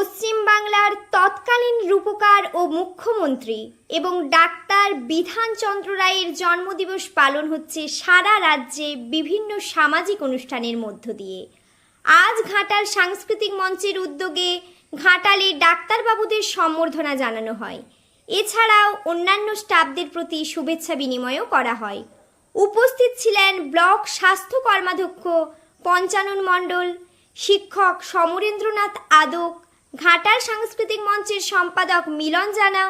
পশ্চিমবাংলার তৎকালীন রূপকার ও মুখ্যমন্ত্রী এবং ডাক্তার বিধানচন্দ্র রায়ের জন্মদিবস পালন হচ্ছে সারা রাজ্যে বিভিন্ন সামাজিক অনুষ্ঠানের মধ্য দিয়ে। আজ ঘাটাল সাংস্কৃতিক মঞ্চের উদ্যোগে ঘাটালে ডাক্তারবাবুদের সম্বর্ধনা জানানো হয়। এছাড়াও অন্যান্য স্টাফদের প্রতি শুভেচ্ছা বিনিময়ও করা হয়। উপস্থিত ছিলেন ব্লক স্বাস্থ্য কর্মাধ্যক্ষ পঞ্চানন মণ্ডল, শিক্ষক সমরেন্দ্রনাথ আদক ঘাটাল সাংস্কৃতিক মঞ্চের সম্পাদক মিলন জানা,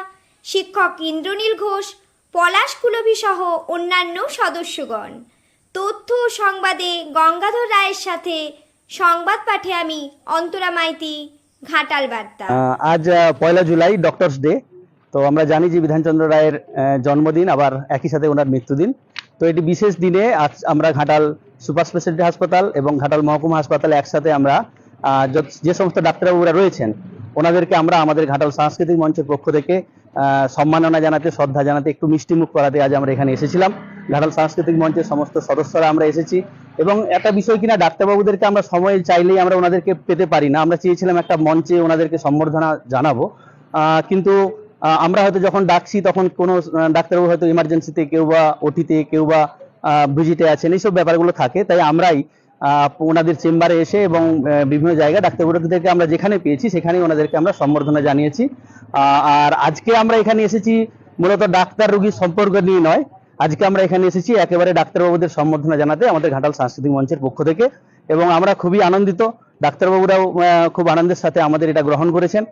শিক্ষক ইন্দ্রনীল ঘোষ, পলাশ কুলভি সহ অন্যান্য সদস্যগণ। তথ্য সংবাদে গঙ্গাধর রায়ের সাথে সংবাদ পাঠে আমি অন্তরা মাইতি, ঘাটাল বার্তা। আজ পয়লা জুলাই ডক্টরস ডে তো আমরা জানি যে বিধানচন্দ্র রায়ের জন্মদিন, আবার একই সাথে ওনার মৃত্যুদিন। তো এটি বিশেষ দিনে আজ আমরা ঘাটাল সুপার স্পেশালিটি হাসপাতাল এবং ঘাটাল মহকুমা হাসপাতাল একসাথে আমরা যে সমস্ত ডাক্তারবাবুরা রয়েছেন, ওনাদেরকে আমরা আমাদের ঘাটাল সাংস্কৃতিক মঞ্চের পক্ষ থেকে সম্মাননা জানাতে, শ্রদ্ধা জানাতে, একটু মিষ্টি মুখ করাতে আজ আমরা এখানে এসেছিলাম। ঘাটাল সাংস্কৃতিক মঞ্চের সমস্ত সদস্যরা আমরা এসেছি এবং একটা বিষয় কিনা, ডাক্তারবাবুদেরকে আমরা সময় চাইলেই আমরা ওনাদেরকে পেতে পারি না। আমরা চেয়েছিলাম একটা মঞ্চে ওনাদেরকে সম্বর্ধনা জানাব। কিন্তু আমরা হয়তো যখন ডাকছি তখন কোনো ডাক্তারবাবু হয়তো ইমার্জেন্সিতে কেউ বা ওটিতে কেউ বা ভিজিটে আছেন, এইসব ব্যাপারগুলো থাকে। তাই আমরাই ওনাদের চেম্বারে এসে এবং বিভিন্ন জায়গায় ডাক্তারবাবুদেরকে আমরা যেখানে পেয়েছি সেখানেই ওনাদেরকে আমরা সম্বর্ধনা জানিয়েছি। আর আজকে আমরা এখানে এসেছি মূলত ডাক্তার রুগীর সম্পর্ক নিয়ে নয়। আজকে আমরা এখানে এসেছি একেবারে ডাক্তারবাবুদের সম্বর্ধনা জানাতে আমাদের ঘাটাল সাংস্কৃতিক মঞ্চের পক্ষ থেকে এবং আমরা খুবই আনন্দিত। ডাক্তারবাবুরাও খুব আনন্দের সাথে আমাদের এটা গ্রহণ করেছেন।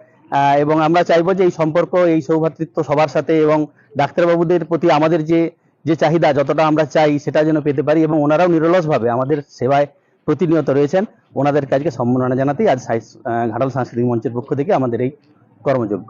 এবং আমরা চাইব যে এই সম্পর্ক, এই সৌভাতৃত্ব সবার সাথে এবং ডাক্তারবাবুদের প্রতি আমাদের যে যে চাহিদা যতটা আমরা চাই সেটা যেন পেতে পারি এবং ওনারাও নিরলসভাবে আমাদের সেবায় প্রতিনিয়ত রয়েছেন। ওনাদের কাজকে সম্মাননা জানাতেই আজ ঘাটাল সাংস্কৃতিক মঞ্চের পক্ষ থেকে আমাদের এই কর্মযোগ্য